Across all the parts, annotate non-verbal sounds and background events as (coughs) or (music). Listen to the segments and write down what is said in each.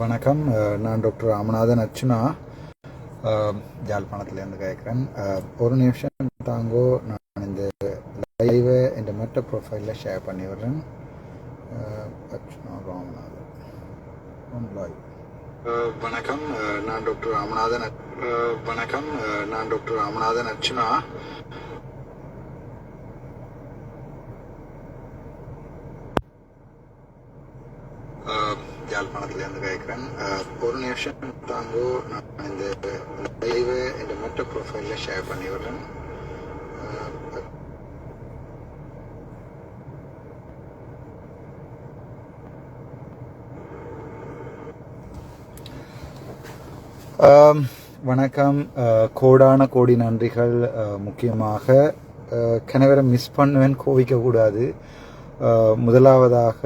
வணக்கம். நான் டாக்டர் ராமநாதன் அர்ச்சுனா. ஜாழ்ப்பாணத்துலேருந்து கேட்குறேன். ஒரு நிமிஷம் தாங்கோ நான் இந்த லைவை இந்த மற்ற ப்ரொஃபைலில் ஷேர் பண்ணி விடுறேன். அர்ச்சுனா ராமநாதன். On வணக்கம். நான் டாக்டர் ராமநாதன் அர்- வணக்கம். நான் டாக்டர் ராமநாதன் அர்ச்சுனா. Uh... யாழ்ப்பாணத்துலேருந்து கேட்குறேன் அஹ், ஒரு நிமிஷம் தாங்கோ நான் இந்த லைவை இந்த மற்ற ப்ரொஃபைலில் ஷேர் பண்ணி விடுறேன். வணக்கம். கோடான கோடி நன்றிகள் முக்கியமாக கணவரை மிஸ் பண்ணுவேன் கோவிக்க கூடாது முதலாவதாக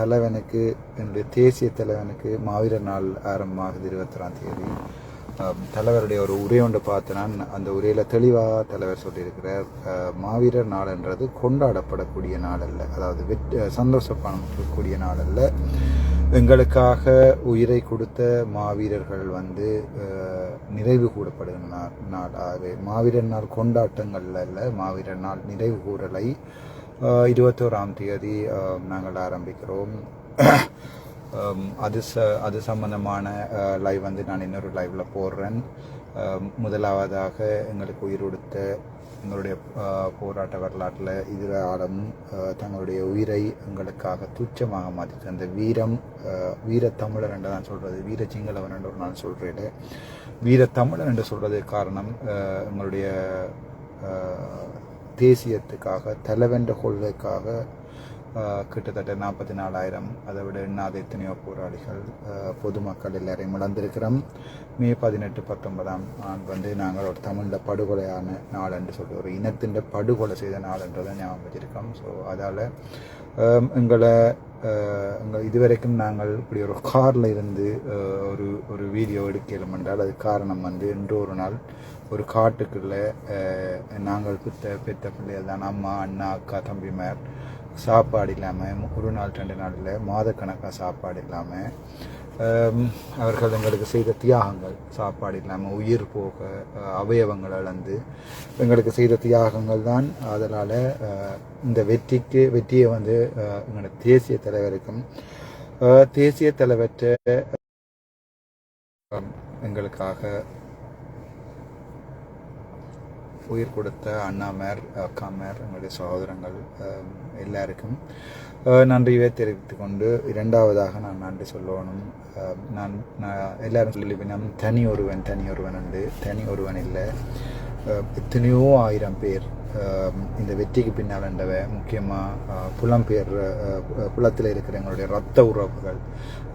தலைவனுக்கு என்னுடைய தேசிய தலைவனுக்கு மாவீரர் நாள் ஆரம்பமாகுது இருபத்தொறாம் தேதி. தலைவருடைய ஒரு உரை ஒன்று பார்த்து நான் அந்த உரையில் தெளிவாக தலைவர் சொல்லியிருக்கிறார் மாவீரர் நாள்ன்றது கொண்டாடப்படக்கூடிய நாள் அல்ல. அதாவது வெற்றி சந்தோஷப்படக்கூடிய நாள் அல்ல. எங்களுக்காக உயிரை கொடுத்த மாவீரர்கள் வந்து நிறைவு நினைவு நாள் நாள் ஆகவே மாவீரர் நாள் கொண்டாட்டங்கள் அல்ல. மாவீரர் நாள் நிறைவு கூறலை. இருபத்தோராம் தேதி நாங்கள் ஆரம்பிக்கிறோம். (coughs) அது ச அது சம்பந்தமான லைவ் வந்து நான் இன்னொரு லைவில் போடுறேன். முதலாவதாக எங்களுக்கு உயிர் எங்களுடைய போராட்ட வரலாற்றில் எதிராலும் தங்களுடைய உயிரை எங்களுக்காக துச்சமாக மாற்றி தந்த வீரம் வீரத்தமிழர் என்று தான் சொல்கிறது வீர சிங்களவன் என்று ஒரு நான் சொல்கிறேன் வீரத்தமிழர் என்று சொல்கிறது காரணம் எங்களுடைய தேசியத்துக்காக தலைவென்ற கொள்கைக்காக கிட்டத்தட்ட நாற்பத்தி நாலாயிரம் அதை விட எண்ணாத எத்தனையோ போராளிகள் பொதுமக்கள் எல்லாரையும் இழந்திருக்கிறோம். மே பதினெட்டு பத்தொன்பதாம் ஆண்டு வந்து நாங்கள் ஒரு தமிழில் படுகொலையான நாள் என்று சொல்லி ஒரு இனத்தின் படுகொலை செய்த நாள்ன்றதை ஞாபகம் வச்சிருக்கோம். ஸோ அதால் எங்களை எங்கள் இதுவரைக்கும் நாங்கள் இப்படி ஒரு காரில் இருந்து ஒரு ஒரு வீடியோ எடுக்கலாம் என்றால் அது காரணம் வந்து இன்று ஒரு நாள் ஒரு காட்டுக்குள்ளே நாங்கள் பெற்ற பெற்ற பிள்ளைகள் தான். அம்மா அண்ணா அக்கா தம்பிமார் சாப்பாடு இல்லாமல் ஒரு நாள் ரெண்டு நாளில் மாதக்கணக்காக சாப்பாடு இல்லாமல் அவர்கள் எங்களுக்கு செய்த தியாகங்கள் சாப்பாடு இல்லாமல் உயிர் போக அவயவங்கள் அளந்து எங்களுக்கு செய்த தியாகங்கள் தான். அதனால் இந்த வெற்றிக்கு வெற்றியை வந்து எங்களோட தேசிய தலைவருக்கும் தேசிய தலைவற்ற எங்களுக்காக உயிர் கொடுத்த அண்ணாமேர் அக்காமேர் எங்களுடைய சகோதரங்கள் எல்லாருக்கும் நன்றியை தெரிவித்துக் கொண்டு இரண்டாவதாக நான் நன்றி சொல்லணும். நான் நான் எல்லாரும் சொல்லிவினம் தனி ஒருவன் தனி ஒருவன் உண்டு. தனி ஒருவன் இல்லை. எத்தனையோ ஆயிரம் பேர் இந்த வெற்றிக்கு பின்னால் இருந்தவ முக்கியமாக புலம்பெயர் புலத்தில் இருக்கிற எங்களுடைய ரத்த உறவுகள்.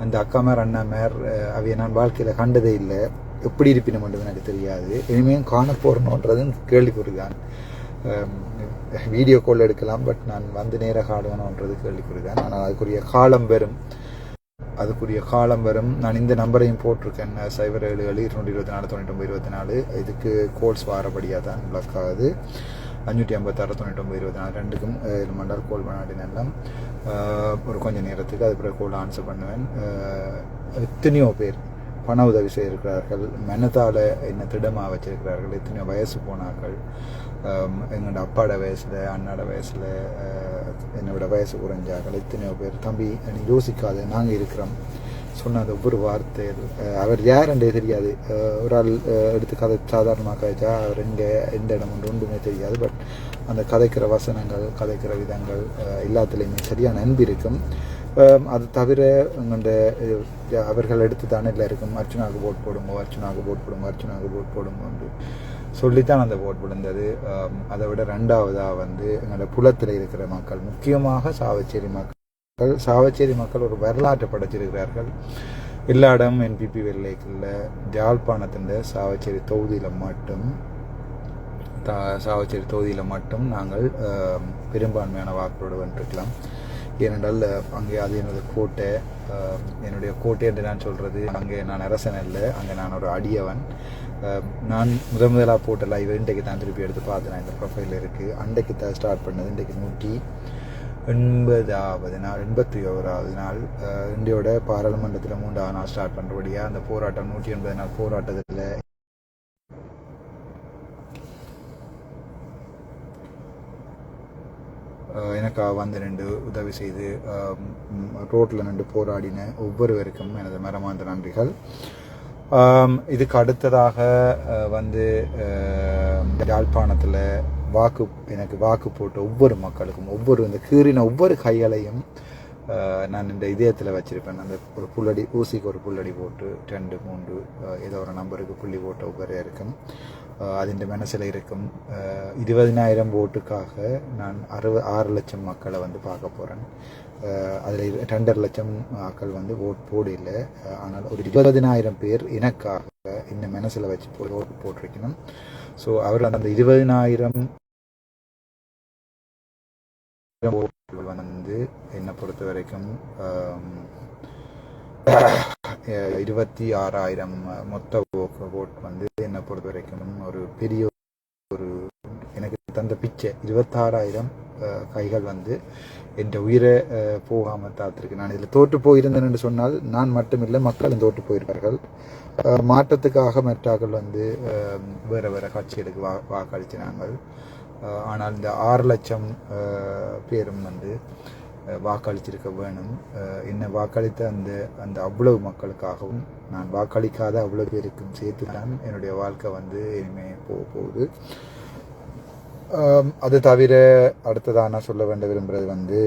அந்த அக்காமேர் அண்ணாமேர் அவைய நான் வாழ்க்கையில் கண்டதே இல்லை. எப்படி இருப்பினும் என்று எனக்கு தெரியாது. இனிமேல் காண போகிறணுன்றதும் கேள்விக்குறிதான் வீடியோ கால் எடுக்கலாம் பட் நான் வந்து நேர காடுவேணுன்றது கேள்விக்குறிதான். ஆனால் அதுக்குரிய காலம் வரும் அதுக்குரிய காலம் வரும் நான் இந்த நம்பரையும் போட்டிருக்கேன் சைபர் ஏழு ஏழு இருநூற்றி இருபத்தி நாலு தொண்ணூற்றி ஒம்பது இருபத்தி நாலு. இதுக்கு கோல்ஸ் வாரபடியாக தான் பிளாக் ஆகுது. அஞ்சூற்றி ஐம்பத்தாறு தொண்ணூற்றி ஒம்பது இருபத்தி நாலு. ரெண்டுக்கும் ஏழு மணி நேரம் கோல் பண்ணாடி ஒரு கொஞ்சம் நேரத்துக்கு அது பிறகு கோல் ஆன்சர் பண்ணுவேன். எத்தனையோ பேர் பண உதவி செய்திருக்கிறார்கள். மனதால் என்ன திடமாக வச்சிருக்கிறார்கள். எத்தனையோ வயசு போனார்கள். எங்களோட அப்பாட வயசில் அண்ணாட வயசில் என்னோட வயசு குறைஞ்சார்கள். எத்தனையோ பேர் தம்பி நீ யோசிக்காத நாங்கள் இருக்கிறோம். சொன்ன அந்த ஒவ்வொரு வார்த்தை அவர் யாருன்றே தெரியாது. ஒரு ஆள் எடுத்து கதை சாதாரணமாக கதைச்சா அவர் எங்கே எந்த இடம் ஒன்று ஒன்றுமே தெரியாது. பட் அந்த கதைக்கிற வசனங்கள் கதைக்கிற விதங்கள் எல்லாத்துலேயுமே சரியான அன்பு இருக்கும். அது தவிர எங்கள்ட அவர்கள் எடுத்து தானே எல்லாருக்கும் அர்ச்சனாவுக்கு போட் போடுங்க அர்ச்சனாவுக்கு போட் போடுங்க அர்ச்சனாவுக்கு போட் போடுங்க என்று சொல்லித்தான் அந்த போட் விழுந்தது அதை விட ரெண்டாவதாக வந்து எங்களோட புலத்தில் இருக்கிற மக்கள் முக்கியமாக சாவச்சேரி மக்கள் சாவச்சேரி மக்கள் ஒரு வரலாற்றை படைச்சிருக்கிறார்கள் எல்லா இடமும் என்பிபி வெள்ளைக்குள்ள ஜாழ்ப்பாணத்தின் சாவச்சேரி தொகுதியில் மட்டும் தா- சாவச்சேரி தொகுதியில் மட்டும் நாங்கள் பெரும்பான்மையான வாக்குகளோடு வென்றிருக்கலாம் ஏனென்றால் அங்கே அது எனது கோட்டை என்னுடைய கோட்டை என்று நான் சொல்கிறது அங்கே நான் அரசன் இல்லை அங்கே நான் ஒரு அடியவன். நான் முதல் முதலாக போட்ட லைவ் இன்றைக்கு தான் திருப்பி எடுத்து பார்த்தேன். இந்த ப்ரொஃபைல் இருக்குது அன்றைக்கு தான் ஸ்டார்ட் பண்ணது. இன்றைக்கு நூற்றி எண்பதாவது நாள் எண்பத்தி ஓராவது நாள். இந்தியோட பாராளுமன்றத்தில் மூன்றாவது நாள் ஸ்டார்ட் பண்ணுறபடியாக அந்த போராட்டம் நூற்றி எண்பது நாள் போராட்டத்தில் எனக்காக வந்து நின்று உதவி செய்து ரோட்டில் நின்று போராடின ஒவ்வொருவருக்கும் எனது மரமார்ந்த நன்றிகள். இதுக்கு அடுத்ததாக வந்து யாழ்ப்பாணத்தில் வாக்கு எனக்கு வாக்கு போட்ட ஒவ்வொரு மக்களுக்கும் ஒவ்வொரு இந்த கீறின ஒவ்வொரு கைகளையும் நான் இந்த இதயத்தில் வச்சுருப்பேன். அந்த ஒரு புள்ளடி ஊசிக்கு ஒரு புள்ளடி போட்டு ரெண்டு மூன்று ஏதோ ஒரு நம்பருக்கு புள்ளி போட்ட ஒவ்வொரு இருக்கும் அதன் மனசில் இருக்கும். இருபதினாயிரம் ஓட்டுக்காக நான் அறுபது ஆறு லட்சம் மக்களை வந்து பார்க்க போகிறேன் அதில் ரெண்டரை லட்சம் மக்கள் வந்து ஓட் போடல. ஆனால் ஒரு இருபதினாயிரம் பேர் எனக்காக இந்த மனசில் வச்சு போய் ஓட்டு போட்டிருக்கணும். ஸோ அவர் அந்த இருபதினாயிரம் ஓட்டுகள் வந்து என்னை பொறுத்த வரைக்கும் இருபத்தி ஆறாயிரம் மொத்த ஓட் வந்து என்னை பொறுத்த வரைக்கும் ஒரு பெரிய ஒரு எனக்கு தந்த பிச்சை. இருபத்தாறாயிரம் கைகள் வந்து என் உயிரை போகாமல் போகாம நான் இதில் தோற்று போயிருந்தேன் என்று சொன்னால் நான் மட்டுமில்லை மக்களும் தோற்று போயிருப்பார்கள். மாற்றத்துக்காக மற்றாக்கள் வந்து வேறு வேற வேற வா வாக்களித்தினாங்கள் ஆனால் இந்த ஆறு லட்சம் பேரும் வந்து வாக்களித்திருக்க வாக்களிச்சிருக்க வேணும் என்னை வாக்களித்த அந்த அந்த அவ்வளவு மக்களுக்காகவும் நான் வாக்களிக்காத அவ்வளவு பேருக்கும் சேர்த்து தான் என்னுடைய வாழ்க்கை வந்து இனிமேல் போக போகுது. அது தவிர அடுத்ததாக நான் சொல்ல வேண்ட விரும்புகிறது வந்து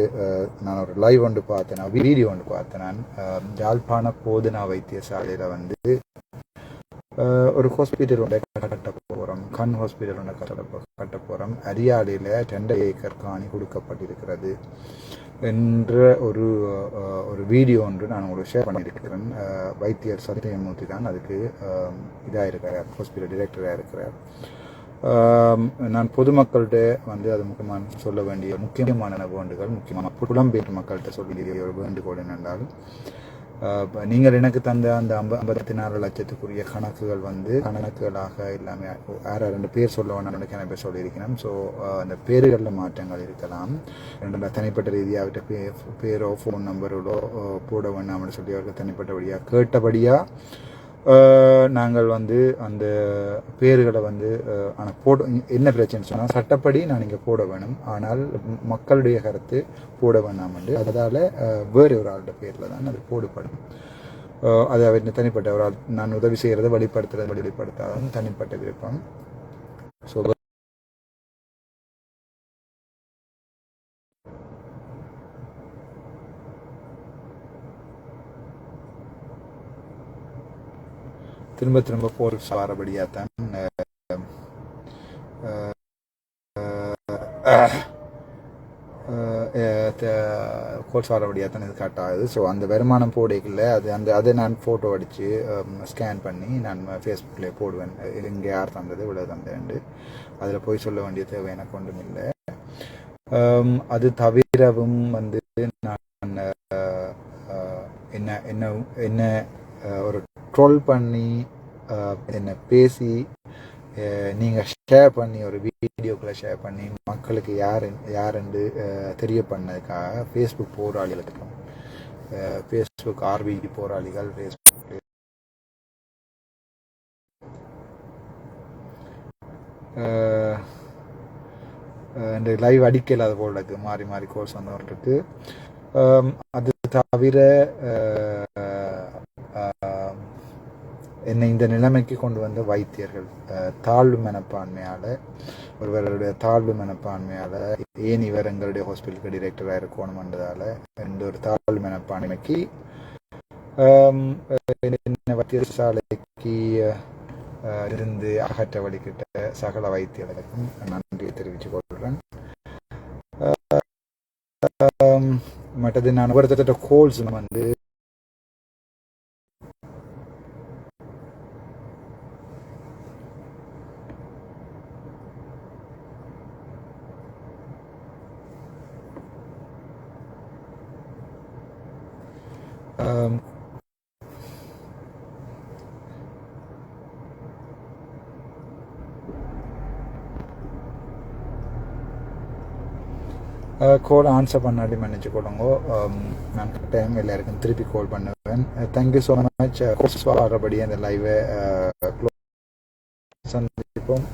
நான் ஒரு லைவ் ஒன்று பார்த்தேன் வீடியோ ஒன்று பார்த்தேன் நான். அஹ், யாழ்ப்பாண போதனா வைத்தியசாலையில் வந்து ஒரு ஹாஸ்பிட்டல் ஒன்றை கட்ட போகிறோம் கண் ஹாஸ்பிட்டல் ஒன்றை கட்ட கட்ட போகிறோம் அரியாலையில் ரெண்டு ஏக்கர் காணி கொடுக்கப்பட்டிருக்கிறது. என்ற ஒரு ஒரு வீடியோ ஒன்று நான் உங்களுக்கு ஷேர் பண்ணியிருக்கிறேன். வைத்தியர் சத்யமூர்த்தி தான் அதுக்கு இதாக இருக்கிறார் ஹாஸ்பிட்டல் டிரெக்டராக இருக்கிறார். நான் பொதுமக்கள்கிட்ட வந்து அது முக்கியமான சொல்ல வேண்டிய முக்கியமான வேண்டுகள் முக்கியமான புலம்பெயர் மக்கள்கிட்ட சொல்ல வேண்டிய ஒரு வேண்டுகோள் என்னென்றால் நீங்கள் எனக்கு தந்த அந்த ஐம்ப ஐம்பத்தி நாலு லட்சத்துக்குரிய கணக்குகள் வந்து கணக்குகளாக எல்லாமே யார் ரெண்டு பேர் சொல்ல வேணும் எனக்கு பேர் சொல்லியிருக்கிறேன். ஸோ அந்த பேர்களில் மாற்றங்கள் இருக்கலாம். ரெண்டு தனிப்பட்ட ரீதியாக அவர்கிட்ட பே பேரோ ஃபோன் நம்பரோட போட வேண்டாம்னு சொல்லி அவருக்கு தனிப்பட்டபடியாக கேட்டபடியாக நாங்கள் வந்து அந்த பேர்களை வந்து ஆனால் போட என்ன பிரச்சனை சொன்னால் சட்டப்படி நான் இங்கே போட வேணும். ஆனால் மக்களுடைய கருத்து போட வேணாம் என்று. அதால் வேறு ஒரு ஆளோட பேரில் தான் அது போடப்படும். அது அவர் தனிப்பட்ட ஒரு ஆள் நான் உதவி செய்கிறத வெளிப்படுத்துறது வெளிப்படுத்தாதான் தனிப்பட்ட விருப்பம். ஸோ திரும்ப திரும்ப போர் சாரபடியாக தான் கோர்ஸ் சாரபடியாக தான் இது ஆகுது. ஸோ அந்த வருமானம் போடைக்குள்ள அது அந்த அதை நான் ஃபோட்டோ அடித்து ஸ்கேன் பண்ணி நான் ஃபேஸ்புக்கில் போடுவேன். இங்கே யார் தந்தது இவ்வளோ தந்தேன்ட்டு. அதில் போய் சொல்ல வேண்டிய தேவை எனக்கு ஒன்றும் இல்லை. அது தவிரவும் வந்து நான் என்ன என்ன என்ன ஒரு ட்ரோல் பண்ணி என்னை என்ன பேசி நீங்கள் ஷேர் பண்ணி ஒரு வீடியோக்குள்ளே ஷேர் பண்ணி மக்களுக்கு யார் யாருண்டு தெரிய பண்ணதுக்காக ஃபேஸ்புக் போராளிகளுக்கு ஃபேஸ்புக் ஆர்பிடி போராளிகள் ஃபேஸ்புக் இந்த லைவ் அடிக்க இல்லாத போல் இருக்குது மாறி மாறி கோர்ஸ் வந்தவர்களுக்கு அது தவிர என்னை இந்த நிலைமைக்கு கொண்டு வந்த வைத்தியர்கள் தாழ்வு மனப்பான்மையால் ஒருவருடைய தாழ்வு மனப்பான்மையால் ஏன் இவர் எங்களுடைய ஹாஸ்பிட்டலுக்கு டிரெக்டராக இருக்கணும்ன்றதால இந்த ஒரு தாழ்வு மனப்பான்மைக்கு என்ன வைத்தியசாலைக்கு இருந்து அகற்ற வழிகிட்ட சகல வைத்தியர்களுக்கும் நன்றியை தெரிவித்துக் கொள்கிறேன். மற்றது நான் ஒருத்தட்ட கோல்ஸ் வந்து கால் ஆன்சர் பண்ணாடி மன்னிச்சு கொடுங்க. நான் டைம் எல்லாருக்கும் திருப்பி கால் பண்ணுவேன். Thank you so much course வர்றபடி அந்த லைவை uh, சந்திப்போம்.